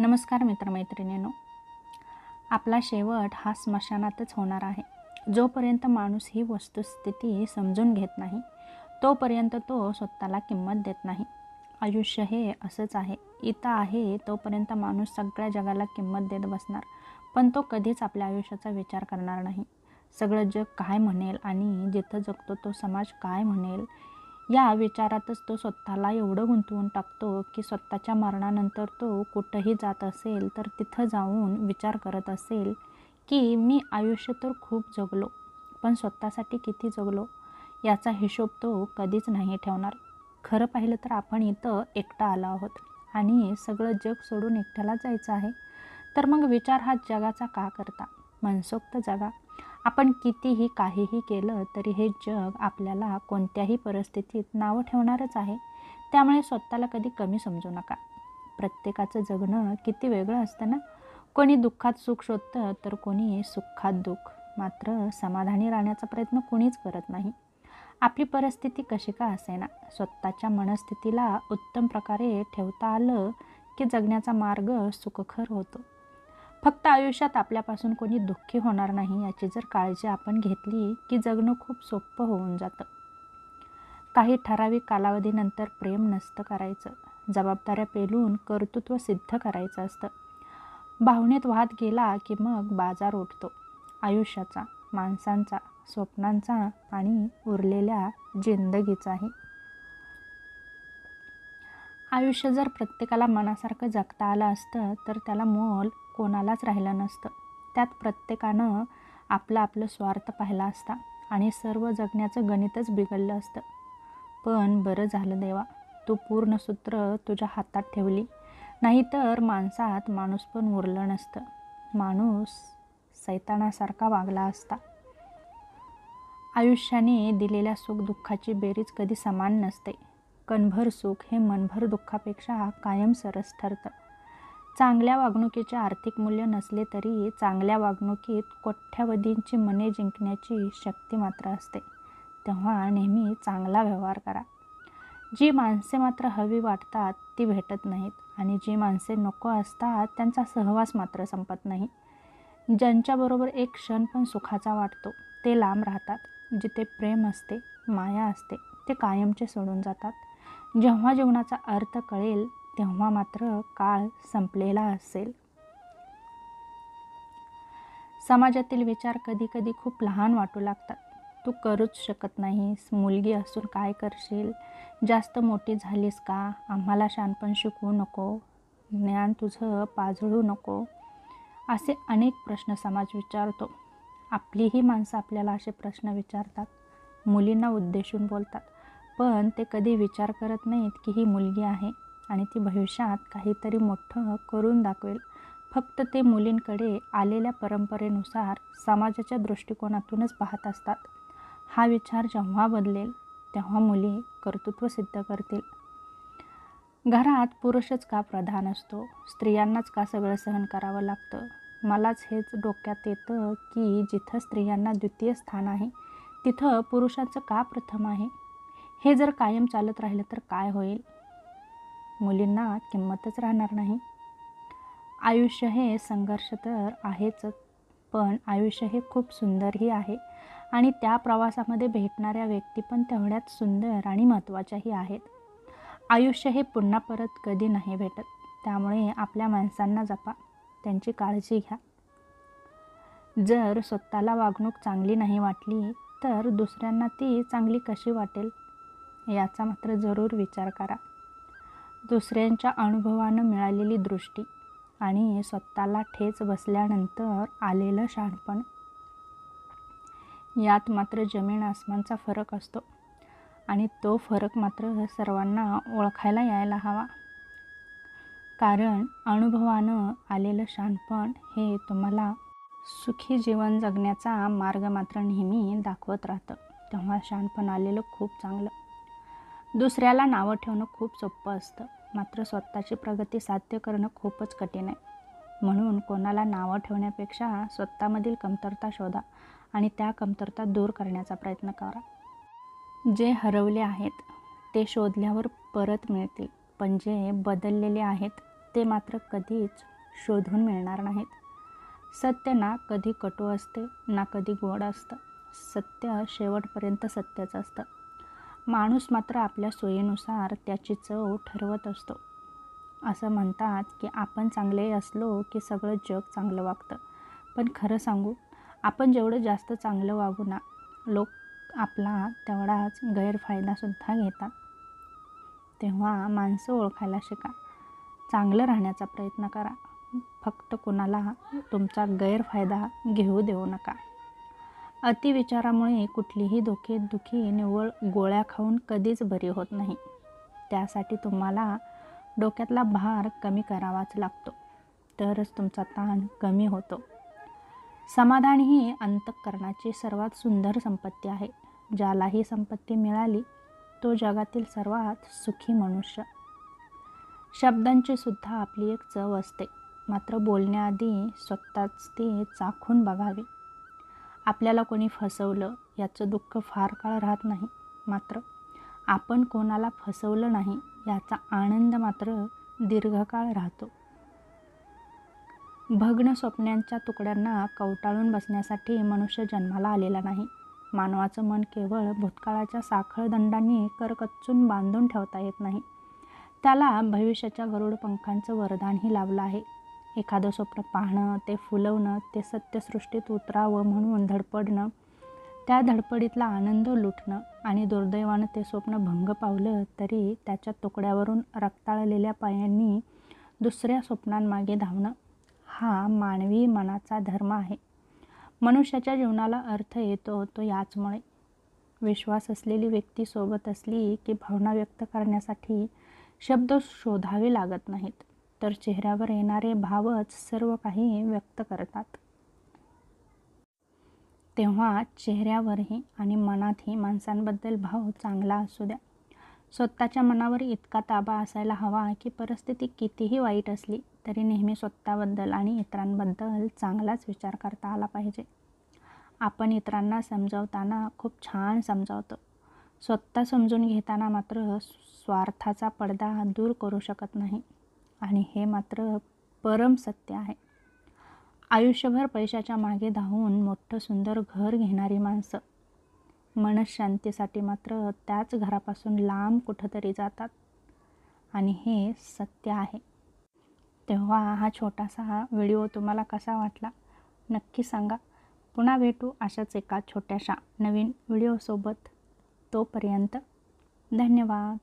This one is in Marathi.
नमस्कार मित्रमैत्रिणींनो. आपला शेवट हा स्मशानातच होणार आहे. जोपर्यंत माणूस ही वस्तुस्थिती समजून घेत नाही तोपर्यंत तो स्वतःला किंमत देत नाही. आयुष्य हे असंच आहे. इथं आहे तोपर्यंत माणूस सगळ्या जगाला किंमत देत बसणार. पण तो कधीच आपल्या आयुष्याचा विचार करणार नाही. सगळं जग काय म्हणेल आणि जिथं जगतो तो समाज काय म्हणेल या विचारातच तो स्वतःला एवढं गुंतवून टाकतो की स्वतःच्या मरणानंतर तो कुठंही जात असेल तर तिथं जाऊन विचार करत असेल की मी आयुष्य तर खूप जगलो पण स्वतःसाठी किती जगलो? याचा हिशोब तो कधीच नाही ठेवणार. खरं पाहिलं तर आपण इथं एकटा आलो आहोत आणि सगळं जग सोडून एकट्याला जायचं आहे. तर मग विचार हा जगाचा का करता? मनसोक्त जगा. आपण कितीही काहीही केलं तरी हे जग आपल्याला कोणत्याही परिस्थितीत नावं ठेवणारच आहे. त्यामुळे स्वतःला कधी कमी समजू नका. प्रत्येकाचं जगणं किती वेगळं असतं ना? कोणी दुःखात सुख शोधतं तर कोणी सुखात दुःख. मात्र समाधानी राहण्याचा प्रयत्न कोणीच करत नाही. आपली परिस्थिती कशी का असेना? स्वतःच्या मनस्थितीला उत्तम प्रकारे ठेवता आलं की जगण्याचा मार्ग सुखकर होतो. फक्त आयुष्यात आपल्यापासून कोणी दुःखी होणार नाही याची जर काळजी आपण घेतली की जगणं खूप सोपं होऊन जातं. काही ठराविक कालावधीनंतर प्रेम नसतं करायचं जबाबदाऱ्या पेलून कर्तृत्व सिद्ध करायचं असतं. भावनेत वाहत गेला की मग बाजार उठतो. आयुष्याचा माणसांचा स्वप्नांचा आणि उरलेल्या जिंदगीचाही. आयुष्य जर प्रत्येकाला मनासारखं जगता आलं असतं तर त्याला मोल कोणालाच राहिलं नसतं. त्यात प्रत्येकानं आपलं आपलं स्वार्थ पाहिला असता आणि सर्व जगण्याचं गणितच बिघडलं असतं. पण बरं झालं देवा तू पूर्ण सूत्र तुझ्या हातात ठेवली. नाहीतर माणसात माणूस पण उरलं नसतं. माणूस सैतानासारखा वागला असता. आयुष्याने दिलेल्या सुखदुःखाची बेरीज कधी समान नसते. कणभर सुख हे मनभर दुःखापेक्षा कायम सरस ठरतं. चांगल्या वागणुकीचे आर्थिक मूल्य नसले तरी चांगल्या वागणुकीत कोठ्यावधींची मने जिंकण्याची शक्ती मात्र असते. तेव्हा नेहमी चांगला व्यवहार करा. जी माणसे मात्र हवी वाटतात ती भेटत नाहीत आणि जी माणसे नको असतात त्यांचा सहवास मात्र संपत नाही. ज्यांच्याबरोबर एक क्षण पण सुखाचा वाटतो ते लांब राहतात. जिथे प्रेम असते माया असते ते कायमचे सोडून जातात. जेव्हा जीवनाचा अर्थ कळेल तेव्हा मात्र काळ संपलेला असेल. समाजातील विचार कधी कधी खूप लहान वाटू लागतात. तू करूच शकत नाहीस मुलगी असून काय करशील? जास्त मोठी झालीस का? आम्हाला शानपण शिकवू नको. ज्ञान तुझं पाजळू नको. असे अनेक प्रश्न समाज विचारतो. आपलीही माणसं आपल्याला असे प्रश्न विचारतात. मुलींना उद्देशून बोलतात. पण ते कधी विचार करत नाहीत की ही मुलगी आहे आणि ती भविष्यात काहीतरी मोठं करून दाखवेल. फक्त ते मुलींकडे आलेल्या परंपरेनुसार समाजाच्या दृष्टिकोनातूनच पाहत असतात. हा विचार जेव्हा बदलेल तेव्हा मुली कर्तृत्व सिद्ध करतील. घरात पुरुषच का प्रधान असतो? स्त्रियांनाच का सगळं सहन करावं लागतं? मलाच हेच डोक्यात येतं की जिथं स्त्रियांना द्वितीय स्थान आहे तिथं पुरुषाचं का प्रथम आहे? हे जर कायम चालत राहिलं तर काय होईल? मुलींना किंमतच राहणार नाही. आयुष्य हे संघर्ष तर आहेच पण आयुष्य हे खूप सुंदरही आहे आणि त्या प्रवासामध्ये भेटणाऱ्या व्यक्ती पण तेवढ्याच सुंदर आणि महत्त्वाच्याही आहेत. आयुष्य हे पुन्हा परत कधी नाही भेटत त्यामुळे आपल्या माणसांना जपा त्यांची काळजी घ्या. जर स्वतःला वागणूक चांगली नाही वाटली तर दुसऱ्यांना ती चांगली कशी वाटेल? याचा मात्र जरूर विचार करा. दुसऱ्यांच्या अनुभवानं मिळालेली दृष्टी आणि स्वतःला ठेच बसल्यानंतर आलेलं शहाणपण. यात मात्र जमीन आसमानचा फरक असतो आणि तो फरक मात्र सर्वांना ओळखायला यायला हवा. कारण अनुभवानं आलेलं शहाणपण हे तुम्हाला सुखी जीवन जगण्याचा मार्ग मात्र नेहमी दाखवत राहतं. तेव्हा शहाणपण आलेलं खूप चांगलं. दुसऱ्याला नावं ठेवणं खूप सोपं असतं. मात्र स्वतःची प्रगती साध्य करणं खूपच कठीण आहे. म्हणून कोणाला नावं ठेवण्यापेक्षा स्वतःमधील कमतरता शोधा आणि त्या कमतरता दूर करण्याचा प्रयत्न करा. जे हरवले आहेत ते शोधल्यावर परत मिळतील. पण जे बदललेले आहेत ते मात्र कधीच शोधून मिळणार नाहीत. सत्य ना कधी कटू असते ना कधी गोड असतं. सत्य शेवटपर्यंत सत्यच असतं. माणूस मात्र आपल्या सोयीनुसार त्याची चव ठरवत असतो. असं म्हणतात की आपण चांगले असलो की सगळं जग चांगलं वागतं. पण खरं सांगू आपण जेवढं जास्त चांगलं वागू ना लोक आपला तेवढाच गैरफायदासुद्धा घेतात. तेव्हा माणसं ओळखायला शिका. चांगलं राहण्याचा प्रयत्न करा. फक्त कोणाला तुमचा गैरफायदा घेऊ देऊ नका. अतिविचारामुळे कुठलीही दुखी निव्वळ गोळ्या खाऊन कधीच बरी होत नाही. त्यासाठी तुम्हाला डोक्यातला भार कमी करावाच लागतो. तरच तुमचा ताण कमी होतो. समाधान ही अंतःकरणाची सर्वात सुंदर संपत्ती आहे. ज्याला ही संपत्ती मिळाली तो जगातील सर्वात सुखी मनुष्य. शब्दांची सुद्धा आपली एक चव असते. मात्र बोलण्याआधी स्वतःच ती चाखून बघावी. आपल्याला कोणी फसवलं याचं दुःख फार काळ राहत नाही. मात्र आपण कोणाला फसवलं नाही याचा आनंद मात्र दीर्घकाळ राहतो. भग्न स्वप्नांच्या तुकड्यांना कवटाळून बसण्यासाठी मनुष्य जन्माला आलेला नाही. मानवाचं मन केवळ भूतकाळाच्या साखळदंडांनी करकच्चून बांधून ठेवता येत नाही. त्याला भविष्याच्या गरुड पंखांचं वरदानही लावलं आहे. एखादं स्वप्न पाहणं ते फुलवणं ते सत्यसृष्टीत उतरावं म्हणून धडपडणं त्या धडपडीतला आनंद लुटणं आणि दुर्दैवानं ते स्वप्न भंग पावलं तरी त्याच्या तुकड्यावरून रक्ताळलेल्या पायांनी दुसऱ्या स्वप्नांमागे धावणं हा मानवी मनाचा धर्म आहे. मनुष्याच्या जीवनाला अर्थ येतो तो याचमुळे. विश्वास असलेली व्यक्ती सोबत असली की भावना व्यक्त करण्यासाठी शब्द शोधावे लागत नाहीत. तर चेहऱ्यावर येणारे भावच सर्व काही व्यक्त करतात. तेव्हा चेहऱ्यावरही आणि मनातही माणसांबद्दल भाव चांगला असू द्या. स्वतःच्या मनावर इतका ताबा असायला हवा की परिस्थिती कितीही वाईट असली तरी नेहमी स्वतःबद्दल आणि इतरांबद्दल चांगलाच विचार करता आला पाहिजे. आपण इतरांना समजावताना खूप छान समजावतो. स्वतः समजून घेताना मात्र स्वार्थाचा पडदा दूर करू शकत नाही. आणि हे मात्र परम सत्य आहे. आयुष्यभर पैशाच्या मागे धावून मोठं सुंदर घर घेणारी माणसं. मनशांतीसाठी मात्र त्याच घरापासून लांब कुठंतरी जातात. आणि हे सत्य आहे. तेव्हा हा छोटासा व्हिडिओ तुम्हाला कसा वाटला? नक्की सांगा. पुन्हा भेटू अशाच एका छोट्याशा नवीन व्हिडिओसोबत. तोपर्यंत धन्यवाद.